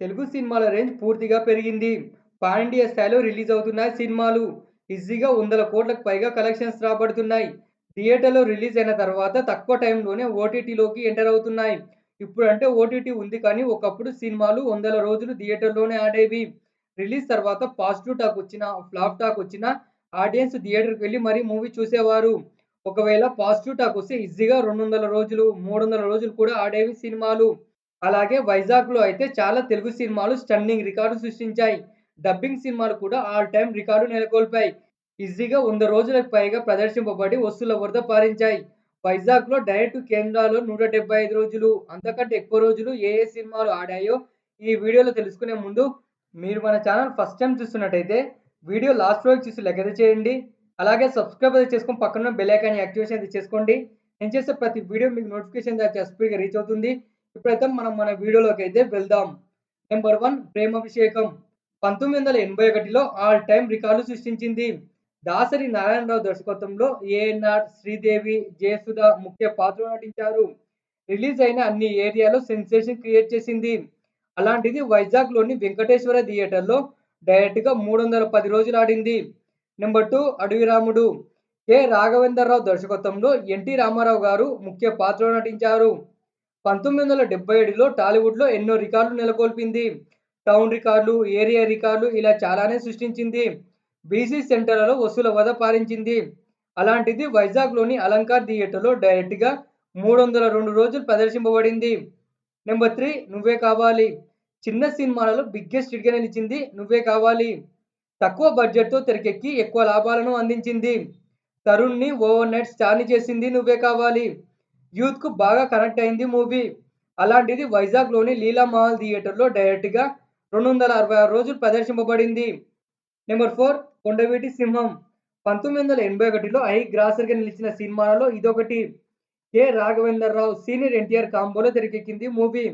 తెలుగు సినిమాల రేంజ్ పూర్తిగా పెరిగింది. పాన్ ఇండియా స్థాయిలో రిలీజ్ అవుతున్నాయి సినిమాలు. ఈజీగా వందల కోట్లకు పైగా కలెక్షన్స్ రాబడుతున్నాయి. థియేటర్‌లో రిలీజ్ అయిన తర్వాత తక్కువ టైంలోనే ఓటీటీలోకి ఎంటర్ అవుతున్నాయి. ఇప్పుడంటే ఓటీటీ ఉంది కానీ ఒకప్పుడు సినిమాలు వందల రోజులు థియేటర్‌లోనే ఆడేవి. రిలీజ్ తర్వాత పాజిటివ్ టాక్ వచ్చిన ఫ్లాప్ టాక్ వచ్చిన ఆడియన్స్ థియేటర్‌కి వెళ్ళి మరీ మూవీ చూసేవారు. ఒకవేళ పాజిటివ్ టాక్ వస్తే ఈజీగా 200 రోజులు, 300 రోజులు కూడా ఆడేవి సినిమాలు. అలాగే వైజాగ్‌లో అయితే చాలా తెలుగు సినిమాలు స్టన్నింగ్ రికార్డు సృష్టించాయి. డబ్బింగ్ సినిమాలు కూడా ఆల్ టైమ్ రికార్డు నెలకొల్పాయి. ఈజీగా వంద రోజులకు పైగా ప్రదర్శింపబడి వస్తువుల వరద పారించాయి. వైజాగ్‌లో డైరెక్ట్ కేంద్రాలు నూట డెబ్బై ఐదు రోజులు, అంతకంటే ఎక్కువ రోజులు ఏ ఏ సినిమాలు ఆడాయో ఈ వీడియోలో తెలుసుకునే ముందు మీరు మన ఛానల్ ఫస్ట్ టైం చూస్తున్నట్టయితే వీడియో లాస్ట్ వరకు చూసి లెగ్గద చేయండి. అలాగే సబ్స్క్రైబ్ అయితే చేసుకొని పక్కన బెల్ ఐకాన్ యాక్టివేషన్ అయితే చేసుకోండి. నేను చేసే ప్రతి వీడియో మీకు నోటిఫికేషన్ ద్వారా స్పీడ్‌గా రీచ్ అవుతుంది. ఇప్పుడైతే మనం మన వీడియోలోకి అయితే వెళ్దాం. నెంబర్ వన్ ప్రేమాభిషేకం 1981లో ఆల్ టైమ్ రికార్డు సృష్టించింది. దాసరి నారాయణరావు దర్శకత్వంలో ఏఎన్ఆర్ శ్రీదేవి, జయసుధ ముఖ్య పాత్రలు నటించారు. రిలీజ్ అయిన అన్ని ఏరియాలో సెన్సేషన్ క్రియేట్ చేసింది. అలాంటిది వైజాగ్‌లోని వెంకటేశ్వర థియేటర్‌లో డైరెక్ట్‌గా 310 రోజులు ఆడింది. Number 2 Adavi Ramudu K. రాఘవేంద్రరావు దర్శకత్వంలో ఎన్టీ రామారావు గారు ముఖ్య పాత్రలో నటించారు. 1977లో టాలీవుడ్‌లో ఎన్నో రికార్డులు నెలకొల్పింది. టౌన్ రికార్డులు, ఏరియా రికార్డులు ఇలా చాలానే సృష్టించింది. బీసీ సెంటర్లలో వసూల వద పారించింది. అలాంటిది వైజాగ్‌లోని అలంకార్ థియేటర్‌లో డైరెక్ట్‌గా 302 రోజులు ప్రదర్శింపబడింది. నెంబర్ త్రీ నువ్వే కావాలి చిన్న సినిమాలలో బిగ్గెస్ట్ హిట్‌గా నిలిచింది 'నువ్వే కావాలి'. తక్కువ బడ్జెట్‌తో తెరకెక్కి ఎక్కువ లాభాలను అందించింది. తరుణ్‌ని ఓవర్ నైట్ స్టార్‌ని చేసింది 'నువ్వే కావాలి'. యూత్‌కు బాగా కనెక్ట్ అయింది మూవీ. అలాంటిది వైజాగ్‌లోని లీలామహల్ థియేటర్‌లో డైరెక్ట్‌గా 266 రోజులు ప్రదర్శింపబడింది. నెంబర్ ఫోర్ కొండవీటి సింహం పంతొమ్మిది వందల ఎనభై ఒకటిలో ఐ గ్రాసర్‌గా నిలిచిన సినిమాలలో ఇదొకటి. కె. రాఘవేంద్రరావు, సీనియర్ ఎన్టీఆర్ కాంబోలో తెరకెక్కింది మూవీ.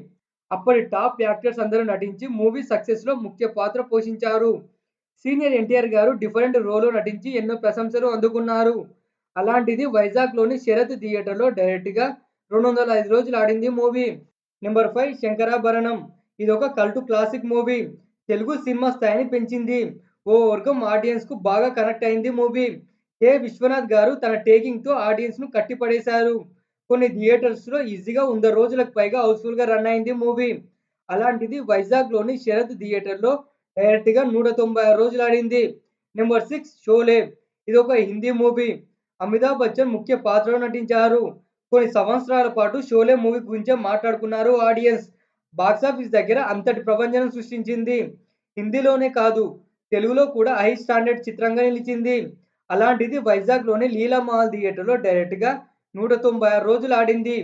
అప్పటి టాప్ యాక్టర్స్ అందరూ నటించి మూవీ సక్సెస్‌లో ముఖ్య పాత్ర పోషించారు. సీనియర్ ఎన్టీఆర్ గారు డిఫరెంట్ రోల్‌లో నటించి ఎన్నో ప్రశంసలు అందుకున్నారు. అలాంటిది వైజాగ్‌లోని శరత్ థియేటర్‌లో డైరెక్ట్‌గా 205 రోజులు ఆడింది మూవీ. నెంబర్ ఫైవ్ శంకరాభరణం ఒక కల్ట్ క్లాసిక్ మూవీ. తెలుగు సినిమా స్థాయిని పెంచింది. ఓ వర్గం ఆడియన్స్‌కు బాగా కనెక్ట్ అయింది మూవీ. కె. విశ్వనాథ్ గారు తన టేకింగ్‌తో ఆడియన్స్‌ను కట్టిపడేశారు. కొన్ని థియేటర్స్‌లో ఈజీగా వంద రోజులకు పైగా హౌస్‌ఫుల్‌గా రన్ అయింది మూవీ. అలాంటిది వైజాగ్‌లోని శరత్ థియేటర్‌లో డైరెక్ట్‌గా 196 రోజులు ఆడింది. నెంబర్ సిక్స్ షోలే ఒక హిందీ మూవీ. అమితాబ్ బచ్చన్ ముఖ్య పాత్రలో నటించారు. కొన్ని సంవత్సరాల పాటు షోలే మూవీ గురించే మాట్లాడుకున్నారు ఆడియన్స్. బాక్సాఫీస్ దగ్గర అంతటి ప్రపంచం సృష్టించింది. హిందీలోనే కాదు తెలుగులో కూడా హై స్టాండర్డ్ చిత్రంగా నిలిచింది. అలాంటిది వైజాగ్‌లోని లీలామహల్ థియేటర్‌లో డైరెక్ట్‌గా 196 రోజులు ఆడింది.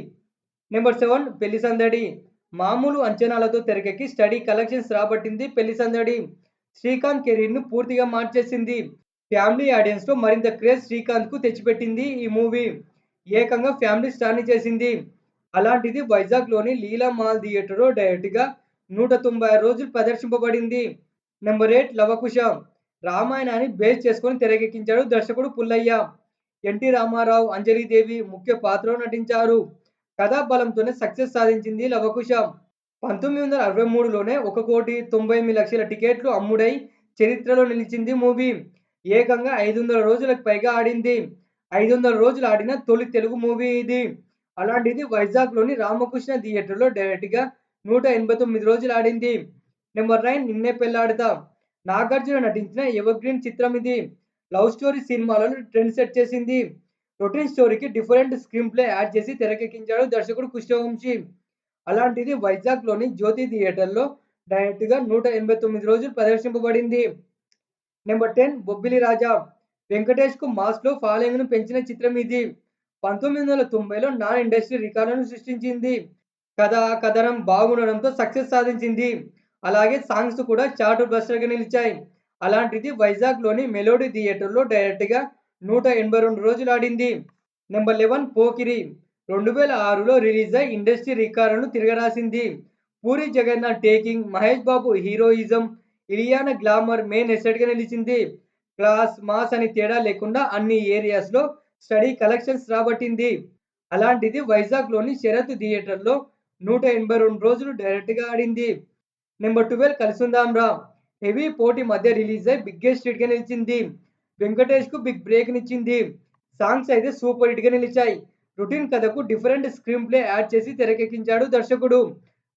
నెంబర్ సెవెన్ పెళ్ళి సందడి మామూలు అంచనాలతో తెరకెక్కి స్టడీ కలెక్షన్స్ రాబట్టింది పెళ్ళి సందడి. శ్రీకాంత్ కెరీర్‌ను పూర్తిగా మార్చేసింది. ఫ్యామిలీ ఆడియన్స్‌లో మరింత క్రేజ్ శ్రీకాంత్‌కు తెచ్చిపెట్టింది ఈ మూవీ. ఏకంగా ఫ్యామిలీ స్టార్‌ని చేసింది. అలాంటిది వైజాగ్‌లోని లీలామహల్ థియేటర్‌లో డైరెక్ట్‌గా 196 రోజులు ప్రదర్శింపబడింది. నెంబర్ ఎయిట్ లవకుశ రామాయణాన్ని బేస్ చేసుకొని తెరకెక్కించాడు దర్శకుడు పుల్లయ్య. ఎన్టీ రామారావు, అంజలిదేవి ముఖ్య పాత్రలో నటించారు. కథా బలంతోనే సక్సెస్ సాధించింది లవకుశ. 1963లోనే 1,98,00,000 టికెట్లు అమ్ముడై చరిత్రలో నిలిచింది మూవీ. ఏకంగా 500 రోజులకు పైగా ఆడింది. 500 రోజులు ఆడిన తొలి తెలుగు మూవీ ఇది. అలాంటిది వైజాగ్‌లోని రామకృష్ణ థియేటర్‌లో డైరెక్ట్‌గా 189 రోజులు ఆడింది. నెంబర్ నైన్ నిన్నే పెళ్ళాడతా నాగార్జున నటించిన ఎవర్‌గ్రీన్ చిత్రం ఇది. లవ్ స్టోరీ సినిమాలను ట్రెండ్ సెట్ చేసింది. రొటీన్ స్టోరీకి డిఫరెంట్ స్క్రీన్ ప్లే యాడ్ చేసి తెరకెక్కించాడు దర్శకుడు కృష్ణవంశీ. అలాంటిది వైజాగ్‌లోని జ్యోతి థియేటర్‌లో డైరెక్ట్‌గా 189 రోజులు ప్రదర్శింపబడింది. నెంబర్ 10 బొబ్బిలి రాజా వెంకటేష్‌కు ఫాలోయింగ్ ఫాలోయింగ్‌ను పెంచిన చిత్రం ఇది. 1990లో నాన్ ఇండస్ట్రీ రికార్డులను సృష్టించింది. కథ, కథనం బాగుండడంతో సక్సెస్ సాధించింది. అలాగే సాంగ్స్ కూడా చార్ట్ బస్టర్‌గా నిలిచాయి. అలాంటిది వైజాగ్‌లోని మెలోడీ థియేటర్‌లో డైరెక్ట్‌గా 182 రోజులు ఆడింది. నెంబర్ 11 పోకిరి 2006లో రిలీజ్ అయి ఇండస్ట్రీ రికార్డులను తిరగరాసింది. Puri Jagannadh taking, Mahesh Babu heroism, Ileana glamour main ఎసెట్‌గా నిలిచింది. క్లాస్, మాస్ అని తేడా లేకుండా అన్ని ఏరియాస్‌లో స్టడీ కలెక్షన్స్ రాబట్టింది. అలాంటిది వైజాగ్‌లోని శరత్ థియేటర్‌లో 182 రోజులు డైరెక్ట్‌గా ఆడింది. నెంబర్ 12 కలిసుందాం రా హెవీ పోటీ మధ్య రిలీజ్ అయి బిగ్గెస్ట్ హిట్‌గా నిలిచింది. వెంకటేష్‌కు బిగ్ బ్రేక్ నిచ్చింది సాంగ్స్ అయితే సూపర్ హిట్‌గా నిలిచాయి. రొటీన్ కథకు డిఫరెంట్ స్క్రీన్ ప్లే యాడ్ చేసి తెరకెక్కించాడు దర్శకుడు.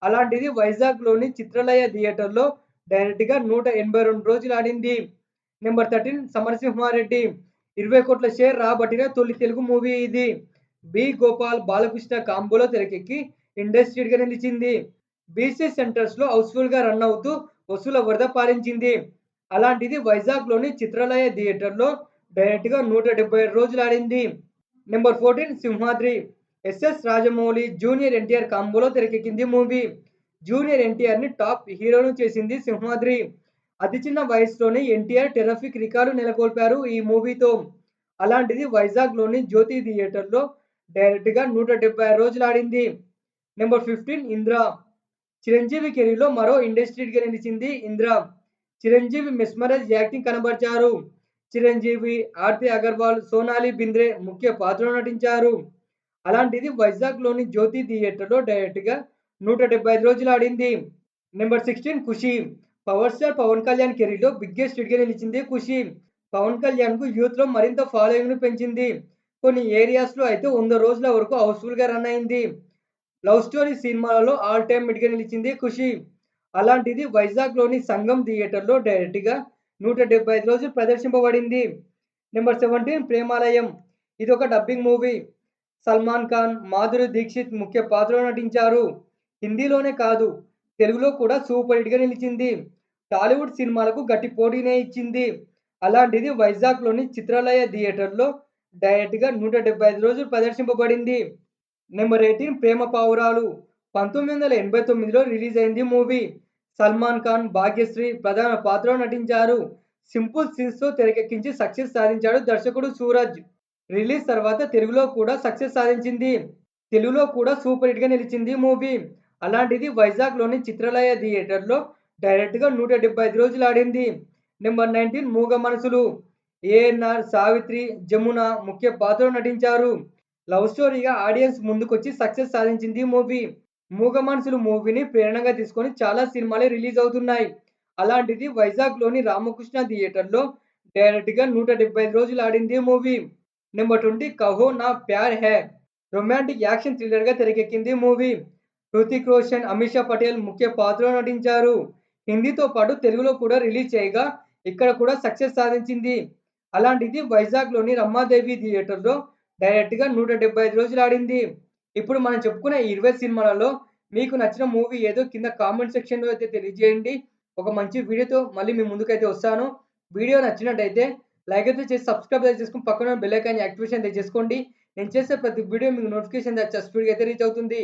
అలాంటిది వైజాగ్‌లోని చిత్రలయ థియేటర్‌లో డైరెక్ట్‌గా 182 రోజులు ఆడింది. నెంబర్ 13 సమరసింహారెడ్డి 20 కోట్ల షేర్ రాబట్టిన తొలి తెలుగు మూవీ ఇది. బి. గోపాల్, బాలకృష్ణ కాంబోలో తెరకెక్కి ఇండస్ట్రీడ్గా నిలిచింది. బీసీ సెంటర్స్‌లో హౌస్‌ఫుల్‌గా రన్ అవుతూ వసూల వరద పాలించింది అలాంటిది వైజాగ్‌లోని చిత్రాలయ థియేటర్‌లో డైరెక్ట్‌గా 177 రోజులు ఆడింది. Number 14 Simhadri SS Rajamouli, junior NTR కాంబోలో తెరకెక్కింది మూవీ. జూనియర్ ఎన్టీఆర్‌ని టాప్ హీరోను చేసింది సింహాద్రి. అతి చిన్న వయసులోనే ఎన్టీఆర్ టెరఫిక్ రికార్డు నెలకొల్పారు ఈ మూవీతో. అలాంటిది వైజాగ్‌లోని జ్యోతి థియేటర్‌లో డైరెక్ట్‌గా 176 రోజులు ఆడింది. నెంబర్ 15 ఇంద్ర చిరంజీవి కెరీర్‌లో మరో ఇండస్ట్రీ నిలిచింది ఇంద్ర. చిరంజీవి మెస్మరైజ్ యాక్టింగ్ కనబర్చారు. చిరంజీవి, ఆర్తి అగర్వాల్, సోనాలి బింద్రే ముఖ్య పాత్రలో నటించారు. అలాంటిది వైజాగ్‌లోని జ్యోతి థియేటర్‌లో డైరెక్ట్‌గా 175 రోజులు ఆడింది. Number 16 Kushi power star Pawan Kalyan కెరీర్‌లో బిగ్గెస్ట్ హిట్‌గా నిలిచింది ఖుషి. పవన్ కళ్యాణ్‌కు యూత్‌లో మరింత ఫాలోయింగ్‌ను పెంచింది. కొన్ని ఏరియాస్‌లో అయితే వంద రోజుల వరకు హౌస్‌ఫుల్‌గా రన్ అయింది. లవ్ స్టోరీ సినిమాలలో ఆల్ టైమ్ హిట్‌గా నిలిచింది ఖుషి. అలాంటిది వైజాగ్‌లోని సంగం థియేటర్‌లో డైరెక్ట్‌గా 175 రోజులు ప్రదర్శింపబడింది. నెంబర్ 17 ప్రేమాలయం ఇది ఒక డబ్బింగ్ మూవీ. సల్మాన్ ఖాన్, మాధురి దీక్షిత్ ముఖ్య పాత్రలో నటించారు. హిందీలోనే కాదు తెలుగులో కూడా సూపర్ హిట్‌గా నిలిచింది. టాలీవుడ్ సినిమాలకు గట్టి పోటీనే ఇచ్చింది. అలాంటిది వైజాగ్‌లోని చిత్రాలయ థియేటర్‌లో డైరెక్ట్‌గా 175 రోజులు ప్రదర్శింపబడింది. నెంబర్ 18 ప్రేమ పావురాలు 1989లో రిలీజ్ అయింది మూవీ. సల్మాన్ ఖాన్, భాగ్యశ్రీ ప్రధాన పాత్రలో నటించారు. సింపుల్ సీన్స్‌తో తెరకెక్కించి సక్సెస్ సాధించాడు దర్శకుడు సూరజ్. రిలీజ్ తర్వాత తెలుగులో కూడా సక్సెస్ సాధించింది. తెలుగులో కూడా సూపర్ హిట్‌గా నిలిచింది మూవీ. అలాంటిది వైజాగ్‌లోని చిత్రలయ థియేటర్‌లో డైరెక్ట్‌గా 175 రోజులు ఆడింది. నెంబర్ 19 మూగ మనసులు ఏఎన్ఆర్ సావిత్రి, జమున ముఖ్య పాత్రలో నటించారు. లవ్ స్టోరీగా ఆడియన్స్ ముందుకొచ్చి సక్సెస్ సాధించింది మూవీ. మూగ మనసులు మూవీని ప్రేరణగా తీసుకొని చాలా సినిమాలే రిలీజ్ అవుతున్నాయి. అలాంటిది వైజాగ్‌లోని రామకృష్ణ థియేటర్‌లో డైరెక్ట్‌గా 175 రోజులు ఆడింది movie. Number 20 Kaho Naa Pyaar Hai romantic action థ్రిల్లర్‌గా తెరకెక్కింది మూవీ. హృతిక్ రోషన్, అమీషా పటేల్ ముఖ్య పాత్రలో నటించారు. హిందీతో పాటు తెలుగులో కూడా రిలీజ్ చేయగా ఇక్కడ కూడా సక్సెస్ సాధించింది. అలాంటిది వైజాగ్‌లోని రమ్మాదేవి థియేటర్‌లో డైరెక్ట్‌గా 175 రోజులు ఆడింది. ఇప్పుడు మనం చెప్పుకున్న ఇరవై సినిమాలలో మీకు నచ్చిన మూవీ ఏదో కింద కామెంట్ సెక్షన్‌లో అయితే తెలియజేయండి. ఒక మంచి వీడియోతో మళ్ళీ మీ ముందుకైతే వస్తాను. వీడియో నచ్చినట్టయితే లైక్ అయితే చేసి సబ్స్క్రైబ్ అయితే చేసుకుని పక్కన బెల్ ఐకాన్ యాక్టివేషన్ అయితే చేసుకోండి. నేను చేసే ప్రతి వీడియో మీకు నోటిఫికేషన్ స్పీడ్‌గా అయితే రీచ్ అవుతుంది.